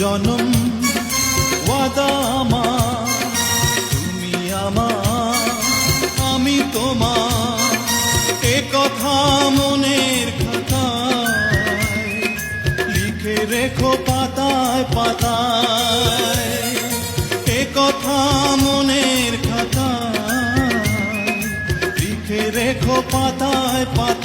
জনম, ওয়াদা আমার, তুমি আমার, আমি তোমার। এ কথা মনের খাতায়, লিখে রেখো পাতায় পাতায়। এ কথা মনের খাতায়, লিখে রেখো পাতায় পাতায়।